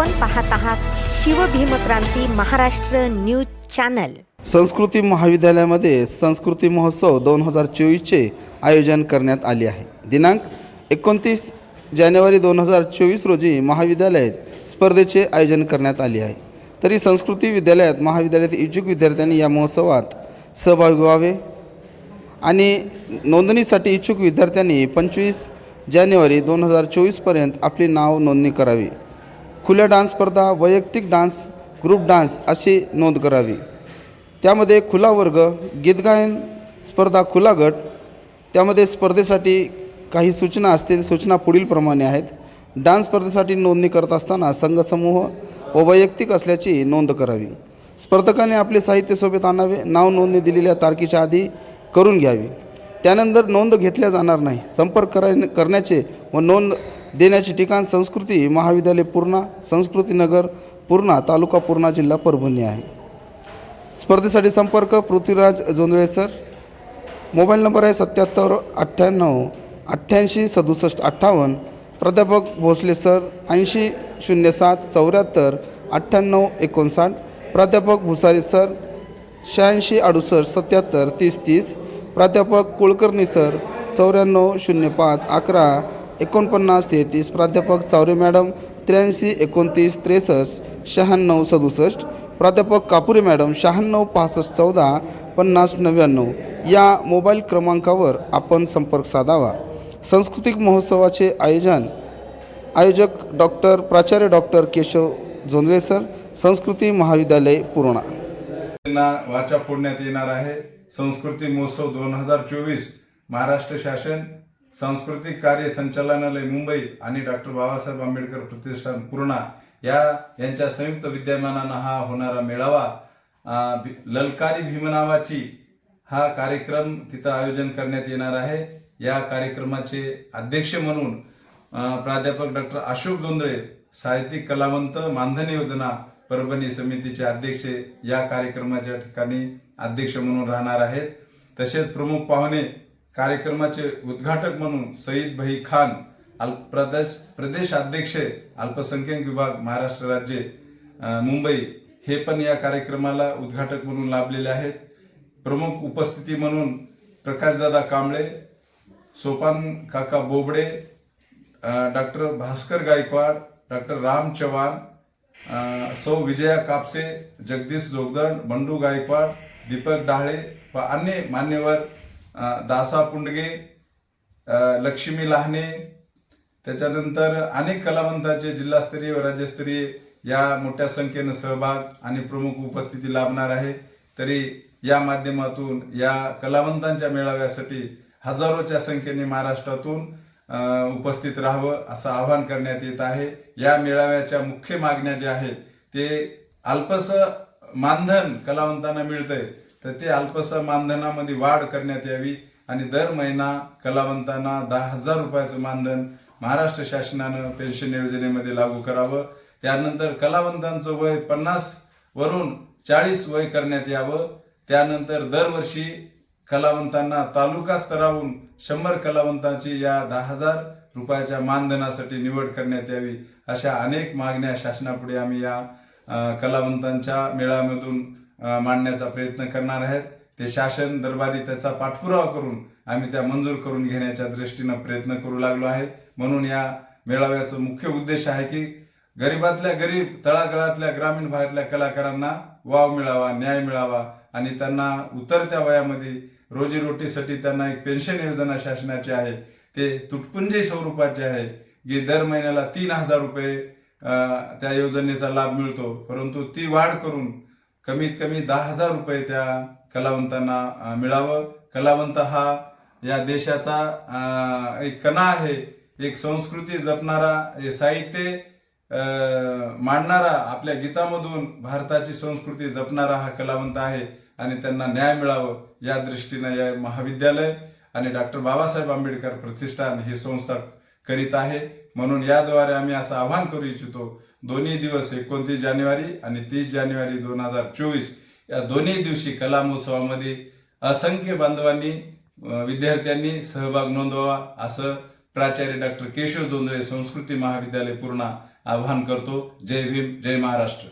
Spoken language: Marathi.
आपण पाहत आहात शिवभीमक्रांती महाराष्ट्र न्यूज चॅनल. संस्कृती महाविद्यालयामध्ये संस्कृती महोत्सव दोन हजार चोवीसचे आयोजन करण्यात आले आहे. दिनांक एकोणतीस जानेवारी दोन हजार चोवीस रोजी महाविद्यालयात स्पर्धेचे आयोजन करण्यात आले आहे. तरी संस्कृती विद्यालयात महाविद्यालयात इच्छुक विद्यार्थ्यांनी या महोत्सवात सहभागी व्हावे आणि नोंदणीसाठी इच्छुक विद्यार्थ्यांनी पंचवीस जानेवारी दोन हजार चोवीसपर्यंत आपली नाव नोंदणी करावी. खुल्या डान्स स्पर्धा वैयक्तिक डान्स ग्रुप डान्स अशी नोंद करावी. त्यामध्ये खुला वर्ग गीतगायन स्पर्धा खुला गट त्यामध्ये स्पर्धेसाठी काही सूचना असतील सूचना पुढीलप्रमाणे आहेत. डान्स स्पर्धेसाठी नोंदणी करत असताना संघसमूह व वैयक्तिक असल्याची नोंद करावी. स्पर्धकाने आपले साहित्य सोबत आणावे नाव नोंदणी दिलेल्या तारखेच्या आधी करून घ्यावी. त्यानंतर नोंद घेतल्या जाणार नाही. संपर्क कराय करण्याचे व नोंद देण्याचे ठिकाण संस्कृती महाविद्यालय पूर्णा संस्कृती नगर पूर्णा तालुका पूर्णा जिल्हा परभणी आहे. स्पर्धेसाठी संपर्क Prithviraj Jondhale sir. Mobile number आहे सत्याहत्तर अठ्ठ्याण्णव अठ्ठ्याऐंशी सदुसष्ट अठ्ठावन्न. प्राध्यापक भोसले सर ऐंशी शून्य सात चौऱ्याहत्तर अठ्ठ्याण्णव एकोणसाठ. प्राध्यापक भुसारी सर शहाऐंशी अडुसष्ट सत्याहत्तर तीस तीस. प्राध्यापक कुलकर्णी सर चौऱ्याण्णव शून्य पाच अकरा. एकोणपन्नास तेहतीस. प्राध्यापक चावरे मॅडम त्र्याऐंशी एकोणतीस त्रेसष्ट शहाण्णव सदुसष्ट. प्राध्यापक कापुरे मॅडम शहाण्णव पासष्ट चौदा पन्नास नव्याण्णव. या मोबाईल क्रमांकावर आपण संपर्क साधावा. सांस्कृतिक महोत्सवाचे आयोजन आयोजक डॉक्टर प्राचार्य डॉक्टर केशव जोंधळे सर संस्कृती महाविद्यालय पूर्णा. त्यांना वाचा फोडण्यात येणार आहे. संस्कृती महोत्सव दोन हजार चोवीस महाराष्ट्र शासन सांस्कृतिक कार्य संचालनालय मुंबई आणि डॉक्टर बाबासाहेब आंबेडकर प्रतिष्ठान पूर्णा या यांच्या संयुक्त विद्यमानानं हा होणारा मेळावा ललकारी भीम नावाची हा कार्यक्रम तिथं आयोजन करण्यात येणार आहे. या कार्यक्रमाचे अध्यक्ष म्हणून प्राध्यापक डॉक्टर अशोक जोंधळे साहित्यिक कलावंत मानधन योजना परभणी समितीचे अध्यक्ष या कार्यक्रमाच्या ठिकाणी अध्यक्ष म्हणून राहणार आहेत. तसेच प्रमुख पाहुणे कार्यक्रमाचे उद्घाटक म्हणून सईद भाई खान अल प्रदेश प्रदेश अध्यक्ष अल्पसंख्याक विभाग महाराष्ट्र राज्य मुंबई हे पण या कार्यक्रमाला उद्घाटक म्हणून लाभलेले आहेत. प्रमुख उपस्थिती म्हणून प्रकाशदादा कांबळे सोपान काका बोबडे डॉक्टर भास्कर गायकवाड डॉक्टर राम चव्हाण सौ विजया कापसे जगदीश जोगदंड बंडू गायकवाड दीपक डाळे व अन्य मान्यवर दासा पुंडगे लक्ष्मी लहाने त्याच्यानंतर अनेक कलावंतांचे जिल्हास्तरीय व राज्यस्तरीय या मोठ्या संख्येनं सहभाग आणि प्रमुख उपस्थिती लाभणार आहे. तरी या माध्यमातून या कलावंतांच्या मेळाव्यासाठी हजारोच्या संख्येने महाराष्ट्रातून उपस्थित राहावं असं आवाहन करण्यात येत आहे. या मेळाव्याच्या मुख्य मागण्या ज्या आहेत ते अल्पस मानधन कलावंतांना मिळतंय. तर ते अल्पसा मानधनामध्ये वाढ करण्यात यावी आणि दर महिना कलावंतांना दहा हजार रुपयाचं मानधन महाराष्ट्र शासनानं पेन्शन योजनेमध्ये लागू करावं. त्यानंतर कलावंतांचं वय पन्नास वरून चाळीस वय करण्यात यावं. त्यानंतर दरवर्षी कलावंतांना तालुका स्तरावरून शंभर कलावंतांची या दहा हजार रुपयाच्या मानधनासाठी निवड करण्यात यावी अशा अनेक मागण्या शासनापुढे आम्ही या कलावंतांच्या मेळाव्यामधून मांडण्याचा प्रयत्न करणार आहेत. ते शासन दरबारी त्याचा पाठपुरावा करून आम्ही त्या मंजूर करून घेण्याच्या दृष्टीनं प्रयत्न करू लागलो आहे. म्हणून या मेळाव्याचा मुख्य उद्देश आहे की गरीबातल्या गरीब तळागळातल्या ग्रामीण भागातल्या कलाकारांना वाव मिळावा न्याय मिळावा आणि त्यांना उतरत्या वयामध्ये रोजीरोटीसाठी त्यांना एक पेन्शन योजना शासनाची आहे. ते तुटपुंजी स्वरूपाचे आहे जे दर महिन्याला तीन हजार रुपये त्या योजनेचा लाभ मिळतो. परंतु ती वाढ करून कमीत कमी दहा हजार रुपये त्या कलावंतांना मिळावं. कलावंत हा या देशाचा एक कणा आहे एक संस्कृती जपणारा हे साहित्य मांडणारा आपल्या गीतामधून भारताची संस्कृती जपणारा हा कलावंत आहे आणि त्यांना न्याय मिळावं या दृष्टीनं या महाविद्यालय आणि डॉक्टर बाबासाहेब आंबेडकर प्रतिष्ठान ही संस्था करीत आहे. म्हणून याद्वारे आम्ही असं आवाहन करू इच्छितो दोन्ही दिवस एकोणतीस जानेवारी आणि तीस जानेवारी दोन हजार चोवीस या दोन्ही दिवशी कला महोत्सवामध्ये असंख्य बांधवांनी विद्यार्थ्यांनी सहभाग नोंदवावा असं प्राचार्य डॉक्टर केशव जोंधळे संस्कृती महाविद्यालय पूर्णा आवाहन करतो. जय भीम जय महाराष्ट्र.